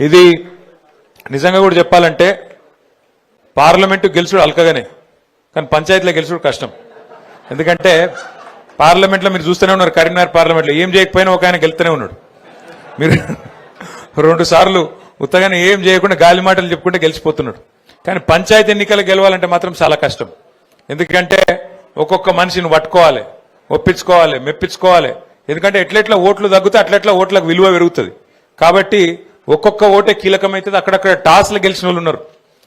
ఇది నిజంగా కూడా చెప్పాలంటే పార్లమెంటు గెలుచుడు అల్కగానే కానీ పంచాయతీలో గెలుచుడు కష్టం. ఎందుకంటే పార్లమెంట్లో మీరు చూస్తూనే ఉన్నారు కరీంనగర్ పార్లమెంట్లో. ఏం చేయకపోయినా ఒక ఆయన గెలుతూనే ఉన్నాడు. మీరు రెండు సార్లు ఉత్తగానే ఏం చేయకుండా గాలి మాటలు చెప్పుకుంటే గెలిచిపోతున్నాడు. కానీ పంచాయతీ ఎన్నికలు గెలవాలంటే మాత్రం చాలా కష్టం. ఎందుకంటే ఒక్కొక్క మనిషిని పట్టుకోవాలి ఒప్పించుకోవాలి మెప్పించుకోవాలి. ఎందుకంటే ఎట్లెట్లా ఓట్లు తగ్గితే అట్లెట్లా ఓట్లకు విలువ పెరుగుతుంది. కాబట్టి ఒక్కొక్క ఓటే కీలకమైతుంది. అక్కడక్కడ టాస్లు గెలిచిన వాళ్ళు ఉన్నారు.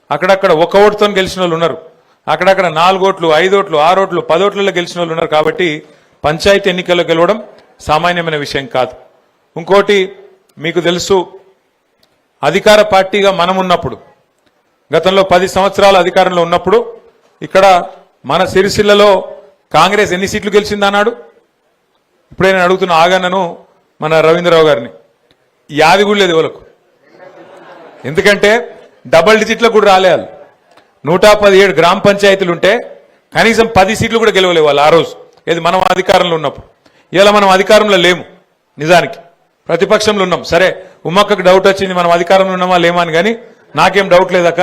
అక్కడక్కడ ఒక ఓటుతో గెలిచిన వాళ్ళు ఉన్నారు. అక్కడక్కడ నాలుగు ఓట్లు ఐదు ఓట్లు ఆరు ఓట్లు పదోట్లలో గెలిచిన వాళ్ళు ఉన్నారు కాబట్టి పంచాయతీ ఎన్నికల్లో గెలవడం సామాన్యమైన విషయం కాదు. ఇంకోటి మీకు తెలుసు అధికార పార్టీగా మనం ఉన్నప్పుడు గతంలో పది సంవత్సరాలు అధికారంలో ఉన్నప్పుడు ఇక్కడ మన సిరిసిల్లలో కాంగ్రెస్ ఎన్ని సీట్లు గెలిచిందన్నాడు ఇప్పుడే నేను అడుగుతున్న ఆగన్నను మన రవీంద్రరావు గారిని. యాది కూడా లేదు వాళ్ళకు ఎందుకంటే డబల్ డిజిట్లో కూడా రాలేదు. నూట పదిహేడు గ్రామ పంచాయతీలు ఉంటే కనీసం పది సీట్లు కూడా గెలవలే వాళ్ళు ఆ రోజు. ఏది మనం అధికారంలో ఉన్నప్పుడు. ఇలా మనం అధికారంలో లేము నిజానికి. ప్రతిపక్షంలో ఉన్నాం. సరే ఉమ్మక్కకు డౌట్ వచ్చింది మనం అధికారంలో ఉన్నామా లేమా అని కానీ నాకేం డౌట్ లేదక్క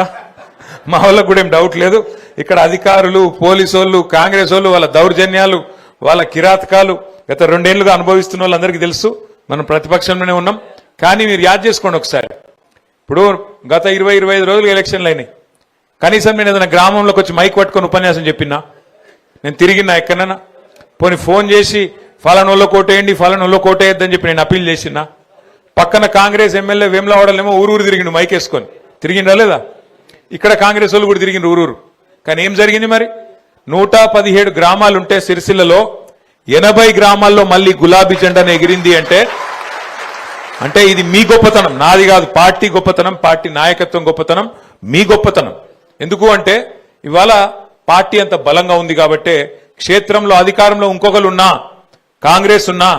మా వాళ్ళకు కూడా ఏం డౌట్ లేదు. ఇక్కడ అధికారులు పోలీసు వాళ్ళు కాంగ్రెస్ వాళ్ళు వాళ్ళ దౌర్జన్యాలు వాళ్ళ కిరాతకాలు గత రెండేళ్ళుగా అనుభవిస్తున్న వాళ్ళందరికీ తెలుసు. మనం ప్రతిపక్షంలోనే ఉన్నాం. కానీ మీరు యాద్ చేసుకోండి ఒకసారి. ఇప్పుడు గత ఇరవై ఇరవై ఐదు రోజులు ఎలక్షన్లు అయినాయి. కనీసం నేను ఏదైనా గ్రామంలోకి వచ్చి మైక్ పట్టుకొని ఉపన్యాసం చెప్పినా? నేను తిరిగినా ఎక్కడన్నా? పోనీ ఫోన్ చేసి ఫలానోళ్ళ కోటేయండి ఫలానోళ్ళ కోటేయద్దని చెప్పి నేను అప్పీల్ చేసినా? పక్కన కాంగ్రెస్ ఎమ్మెల్యే వేమలవాడలేమో ఊరూరు తిరిగిండు మైక్ వేసుకొని. తిరిగిండా లేదా? ఇక్కడ కాంగ్రెస్ వాళ్ళు కూడా తిరిగిండు ఊరూరు. కానీ ఏం జరిగింది మరి? నూట పదిహేడు గ్రామాలు ఉంటే సిరిసిల్లలో ఎనభై గ్రామాల్లో మళ్ళీ గులాబీ జెండాను ఎగిరింది అంటే అంటే ఇది మీ గొప్పతనం. నాది కాదు పార్టీ గొప్పతనం పార్టీ నాయకత్వం గొప్పతనం మీ గొప్పతనం. ఎందుకు అంటే ఇవాళ పార్టీ అంత బలంగా ఉంది కాబట్టే క్షేత్రంలో అధికారంలో ఇంకొకరు ఉన్నా కాంగ్రెస్ ఉన్నా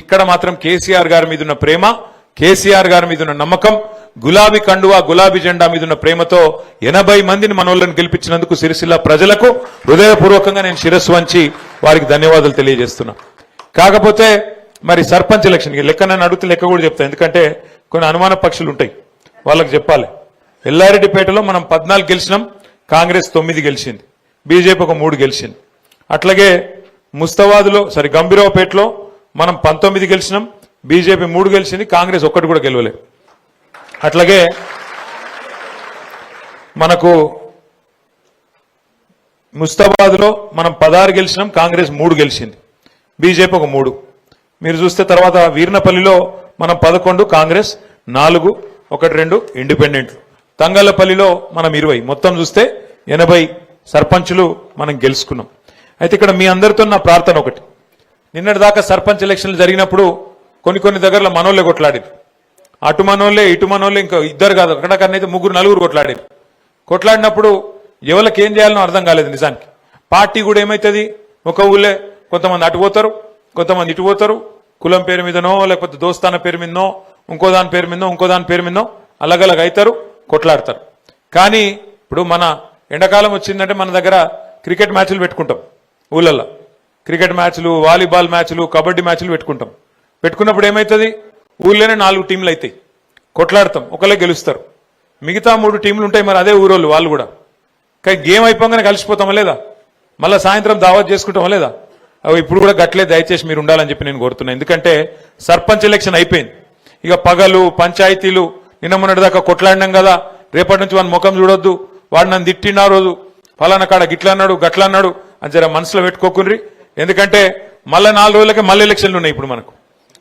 ఇక్కడ మాత్రం కేసీఆర్ గారి మీద ఉన్న ప్రేమ కేసీఆర్ గారి మీద ఉన్న నమ్మకం గులాబీ కండువా గులాబీ జెండా మీద ఉన్న ప్రేమతో ఎనభై మందిని మనోళ్ళని గెలిపించినందుకు సిరిసిల్ల ప్రజలకు హృదయపూర్వకంగా నేను శిరస్సు వంచి వారికి ధన్యవాదాలు తెలియజేస్తున్నా. కాకపోతే మరి సర్పంచ్ ఎలక్షన్కి లెక్క నన్ను అడిగితే లెక్క కూడా చెప్తాను ఎందుకంటే కొన్ని అనుమాన పక్షులు ఉంటాయి. వాళ్ళకి చెప్పాలి. ఎల్లారెడ్డిపేటలో మనం పద్నాలుగు గెలిచినాం. కాంగ్రెస్ తొమ్మిది గెలిచింది. బీజేపీ ఒక మూడు గెలిచింది. అట్లాగే ముస్తవాదులో సారీ గంభీరావుపేటలో మనం పంతొమ్మిది గెలిచినాం. బీజేపీ మూడు గెలిచింది. కాంగ్రెస్ ఒక్కటి కూడా గెలవలేదు అట్లాగే మనకు ముస్తాబాద్లో మనం పదహారు గెలిచినాం. కాంగ్రెస్ మూడు గెలిచింది. బీజేపీ ఒక మూడు. మీరు చూస్తే తర్వాత వీర్నపల్లిలో మనం పదకొండు కాంగ్రెస్ నాలుగు ఒకటి రెండు ఇండిపెండెంట్. తంగళ్ళపల్లిలో మనం ఇరవై. మొత్తం చూస్తే ఎనభై సర్పంచులు మనం గెలుచుకున్నాం. అయితే ఇక్కడ మీ అందరితో నా ప్రార్థన ఒకటి. నిన్నటి దాకా సర్పంచ్ ఎలక్షన్లు జరిగినప్పుడు కొన్ని కొన్ని దగ్గరలో మనోళ్ళే కొట్లాడారు అటు మనోళ్ళే ఇటు మనోళ్ళే ఇంకా ఇద్దరు కాదు అక్కడక్కడనైతే ముగ్గురు నలుగురు కొట్లాడారు కొట్లాడినప్పుడు ఎవరికి ఏం చేయాలనో అర్థం కాలేదు నిజానికి. పార్టీ కూడా ఏమవుతుంది ఒక ఊళ్ళే కొంతమంది అటు పోతారు కొంతమంది ఇటు పోతారు కులం పేరు మీదనో లేకపోతే దోస్తాన పేరు మీదనో ఇంకో దాని పేరు మీదనో ఇంకో దాని పేరు మీదనో అలగలగ అవుతారు కొట్లాడతారు. కానీ ఇప్పుడు మన ఎండాకాలం వచ్చిందంటే మన దగ్గర క్రికెట్ మ్యాచ్లు పెట్టుకుంటాం ఊళ్ళల్లో. క్రికెట్ మ్యాచ్లు వాలీబాల్ మ్యాచ్లు కబడ్డీ మ్యాచ్లు పెట్టుకుంటాం. పెట్టుకున్నప్పుడు ఏమవుతుంది ఊళ్ళోనే నాలుగు టీంలు అవుతాయి కొట్లాడతాం ఒకళ్ళే గెలుస్తారు. మిగతా మూడు టీంలు ఉంటాయి మరి అదే ఊరోళ్ళు వాళ్ళు కూడా. కానీ గేమ్ అయిపోగానే కలిసిపోతామా లేదా? మళ్ళీ సాయంత్రం దావత్ చేసుకుంటామా లేదా? ఇప్పుడు కూడా గట్లే దయచేసి మీరు ఉండాలని చెప్పి నేను కోరుతున్నాను ఎందుకంటే సర్పంచ్ ఎలక్షన్ అయిపోయింది. ఇక పగలు పంచాయతీలు నిన్న మొన్నటి దాకా కొట్లాడినాం కదా. రేపటి నుంచి వాని ముఖం చూడొద్దు. వాడు నన్ను తిట్టిన రోజు. ఫలానా కాడ గిట్లా అన్నాడు గట్లా అన్నాడు. అని జర మనసులో పెట్టుకోకుండ్రి. ఎందుకంటే మళ్ళీ నాలుగు రోజులకే మళ్ళీ ఎలక్షన్లు ఉన్నాయి ఇప్పుడు మనకు.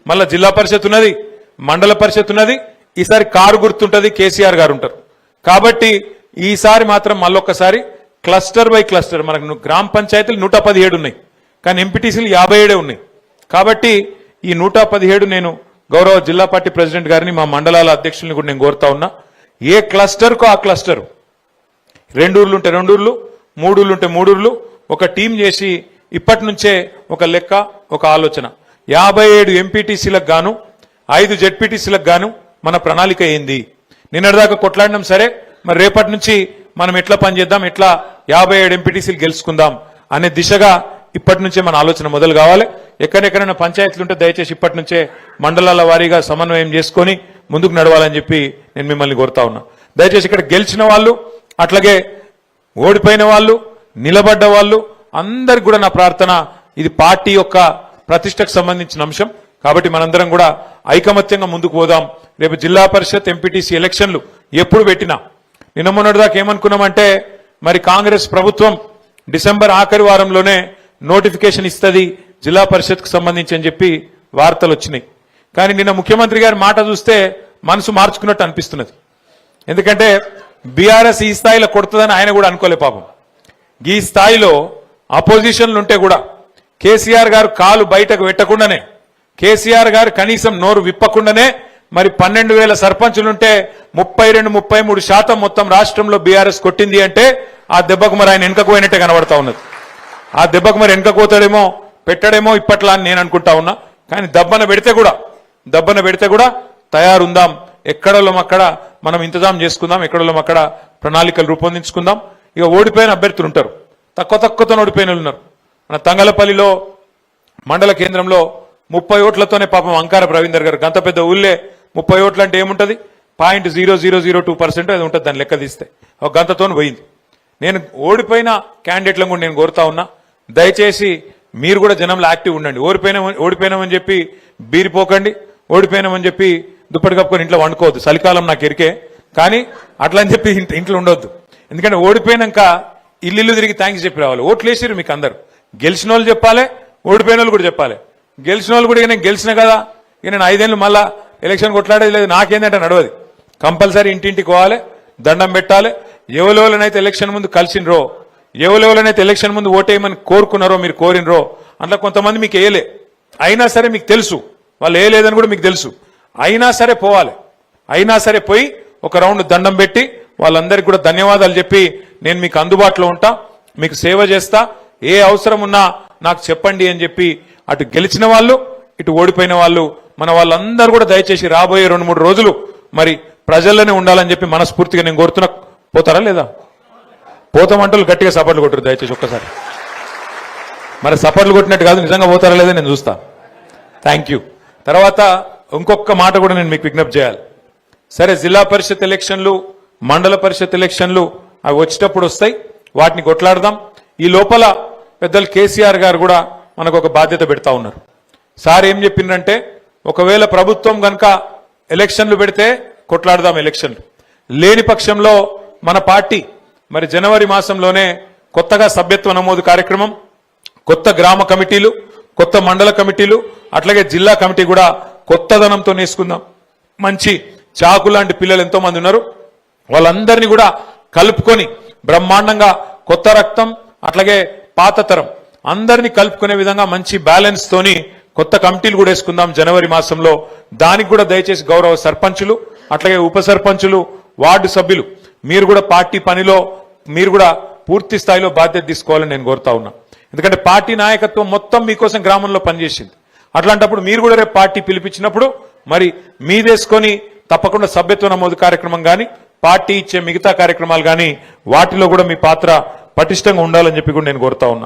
మళ్ళీ జిల్లా పరిషత్ ఉన్నది మండల పరిషత్ ఉన్నది. ఈసారి కారు గుర్తుంటుంది కేసీఆర్ గారు ఉంటారు. కాబట్టి ఈసారి మాత్రం మళ్ళొక్కసారి క్లస్టర్ బై క్లస్టర్ మనకు గ్రామ పంచాయతీలు నూట పదిహేడు ఉన్నాయి. కానీ ఎంపీటీసీలు యాభై ఏడే ఉన్నాయి. కాబట్టి ఈ నూట పదిహేడు నేను గౌరవ జిల్లా పార్టీ ప్రెసిడెంట్ గారిని మా మండలాల అధ్యక్షుల్ని కూడా నేను కోరుతా ఉన్నా. ఏ క్లస్టర్కు ఆ క్లస్టర్. రెండు ఊర్లు ఉంటే రెండు ఊర్లు మూడు ఊర్లు ఉంటే మూడు ఊర్లు. ఒక టీం చేసి ఇప్పటి నుంచే ఒక లెక్క ఒక ఆలోచన. యాభై ఏడు ఎంపీటీసీలకు గాను ఐదు జెడ్పీటీసీలకు గాను మన ప్రణాళిక ఏంది? నిన్నటిదాకా కొట్లాడినాం సరే మరి రేపటి నుంచి మనం ఎట్లా పనిచేద్దాం ఎట్లా యాభై ఏడు ఎంపీటీసీలు గెలుచుకుందాం అనే దిశగా ఇప్పటి నుంచే మన ఆలోచన మొదలు కావాలి. ఎక్కడెక్కడైనా పంచాయతీలు ఉంటే దయచేసి ఇప్పటి నుంచే మండలాల వారీగా సమన్వయం చేసుకొని ముందుకు నడవాలని చెప్పి నేను మిమ్మల్ని కోరుతా ఉన్నా. దయచేసి ఇక్కడ గెలిచిన వాళ్ళు అట్లాగే ఓడిపోయిన వాళ్ళు నిలబడ్డ వాళ్ళు అందరికి కూడా నా ప్రార్థన ఇది పార్టీ యొక్క ప్రతిష్టకు సంబంధించిన అంశం. కాబట్టి మనందరం కూడా ఐకమత్యంగా ముందుకు పోదాం. రేపు జిల్లా పరిషత్ ఎంపీటీసీ ఎలక్షన్లు ఎప్పుడు పెట్టినా. నిన్న మొన్నటిదాకా ఏమనుకున్నామంటే మరి కాంగ్రెస్ ప్రభుత్వం డిసెంబర్ ఆఖరి వారంలోనే నోటిఫికేషన్ ఇస్తుంది జిల్లా పరిషత్కు సంబంధించి అని చెప్పి వార్తలు వచ్చినాయి. కానీ నిన్న ముఖ్యమంత్రి గారి మాట చూస్తే మనసు మార్చుకున్నట్టు అనిపిస్తున్నది. ఎందుకంటే బీఆర్ఎస్ ఈ స్థాయిలో కొడుతుందని ఆయన కూడా అనుకోలే పాపం. ఈ స్థాయిలో అపోజిషన్లు ఉంటే కూడా కేసీఆర్ గారు కాలు బయటకు పెట్టకుండానే కేసీఆర్ గారు కనీసం నోరు విప్పకుండానే మరి పన్నెండు వేల సర్పంచులుంటే ముప్పై రెండు ముప్పై మూడు శాతం మొత్తం రాష్ట్రంలో బీఆర్ఎస్ కొట్టింది అంటే ఆ దెబ్బకు మరి ఆయన వెనుకకు పోయినట్టే కనబడతా ఉన్నది. ఆ దెబ్బకు మరి వెనకపోతాడేమో పెట్టడేమో ఇప్పట్లా అని నేను అనుకుంటా ఉన్నా. కానీ దెబ్బన పెడితే కూడా దెబ్బన పెడితే కూడా తయారుందాం. ఎక్కడోళ్ళం అక్కడ మనం ఇంతజాం చేసుకుందాం ఎక్కడోళ్ళం అక్కడ ప్రణాళికలు రూపొందించుకుందాం. ఇక ఓడిపోయిన అభ్యర్థులు ఉంటారు. తక్కువ తక్కువతో ఓడిపోయిన ఉన్నారు. మన తంగలపల్లిలో మండల కేంద్రంలో ముప్పై ఓట్లతోనే పాపం అంకార రవీందర్ గారు గంత పెద్ద ఊళ్ళే ముప్పై ఓట్లు అంటే ఏముంటుంది? Point zero zero zero two percent అది ఉంటుంది దాన్ని లెక్క తీస్తే. ఒక గంతతో పోయింది. నేను ఓడిపోయిన క్యాండిడేట్లను కూడా నేను కోరుతా ఉన్నా. దయచేసి మీరు కూడా జనంలో యాక్టివ్ ఉండండి. ఓడిపోయినా ఓడిపోయినామని చెప్పి బీరిపోకండి ఓడిపోయినామని చెప్పి దుప్పటి కప్పుకొని ఇంట్లో వండుకోవద్దు. చలికాలం నాకు ఎరికే. కానీ అట్లా అని చెప్పి ఇంట్లో ఉండొద్దు. ఎందుకంటే ఓడిపోయినాక ఇల్లు తిరిగి థ్యాంక్స్ చెప్పి రావాలి. ఓట్లు వేసారు మీకు అందరు. గెలిచిన వాళ్ళు చెప్పాలి ఓడిపోయిన వాళ్ళు కూడా చెప్పాలి. గెలిచిన వాళ్ళు కూడా ఇక నేను గెలిచిన కదా ఇక నేను ఐదేళ్ళు మళ్ళా ఎలక్షన్ కొట్లాడేది లేదు. నాకేందంటే నడవది. కంపల్సరీ ఇంటింటికి పోవాలి దండం పెట్టాలి. ఎవరెవరినైతే ఎలక్షన్ ముందు కలిసినరో ఎవరెవరైతే ఎలక్షన్ ముందు ఓటేయమని కోరుకున్నారో మీరు కోరినరో అందులో కొంతమంది మీకు వేయలే. అయినా సరే మీకు తెలుసు. వాళ్ళు వేయలేదని కూడా మీకు తెలుసు. అయినా సరే పోవాలి. అయినా సరే పోయి ఒక రౌండ్ దండం పెట్టి వాళ్ళందరికీ కూడా ధన్యవాదాలు చెప్పి నేను మీకు అందుబాటులో ఉంటా మీకు సేవ చేస్తా. ఏ అవసరం ఉన్నా నాకు చెప్పండి అని చెప్పి అటు గెలిచిన వాళ్ళు ఇటు ఓడిపోయిన వాళ్ళు మన వాళ్ళందరూ కూడా దయచేసి రాబోయే రెండు మూడు రోజులు మరి ప్రజల్లోనే ఉండాలని చెప్పి మనస్ఫూర్తిగా నేను కోరుతున్నా. పోతారా లేదా? పోతమంటలు గట్టిగా సపోర్ట్లు కొట్టరు దయచేసి ఒక్కసారి. మరి సపోర్ట్లు కొట్టినట్టు కాదు నిజంగా పోతారా లేదా నేను చూస్తా. థ్యాంక్ యూ తర్వాత ఇంకొక మాట కూడా నేను మీకు విజ్ఞప్తి చేయాలి. సరే జిల్లా పరిషత్ ఎలక్షన్లు మండల పరిషత్ ఎలక్షన్లు అవి వచ్చేటప్పుడు వస్తాయి. వాటిని కొట్లాడదాం. ఈ లోపల పెద్దలు కేసీఆర్ గారు కూడా మనకు ఒక బాధ్యత పెడతా ఉన్నారు. సార్ ఏం చెప్పిందంటే ఒకవేళ ప్రభుత్వం కనుక ఎలక్షన్లు పెడితే కొట్లాడదాం ఎలక్షన్లు. లేని పక్షంలో మన పార్టీ మరి జనవరి మాసంలోనే కొత్తగా సభ్యత్వ నమోదు కార్యక్రమం కొత్త గ్రామ కమిటీలు కొత్త మండల కమిటీలు అట్లాగే జిల్లా కమిటీ కూడా కొత్తదనంతో నేసుకుందాం. మంచి చాకు లాంటి పిల్లలు ఎంతో మంది ఉన్నారు. వాళ్ళందరినీ కూడా కలుపుకొని బ్రహ్మాండంగా కొత్త రక్తం అట్లాగే పాత తరం అందరినీ కలుపుకునే విధంగా మంచి బ్యాలెన్స్ తోని కొత్త కమిటీలు కూడా వేసుకుందాం జనవరి మాసంలో. దానికి కూడా దయచేసి గౌరవ సర్పంచులు అట్లాగే ఉప సర్పంచులు వార్డు సభ్యులు మీరు కూడా పార్టీ పనిలో మీరు కూడా పూర్తి స్థాయిలో బాధ్యత తీసుకోవాలని నేను కోరుతా ఉన్నా. ఎందుకంటే పార్టీ నాయకత్వం మొత్తం మీకోసం గ్రామంలో పనిచేసింది. అట్లాంటప్పుడు మీరు కూడా రేపు పార్టీ పిలిపించినప్పుడు మరి మీదేసుకొని తప్పకుండా సభ్యత్వ నమోదు కార్యక్రమం కానీ పార్టీ ఇచ్చే మిగతా కార్యక్రమాలు కానీ వాటిలో కూడా మీ పాత్ర పటిష్టంగా ఉండాలని చెప్పి కూడా నేను కోరుతా ఉన్నా.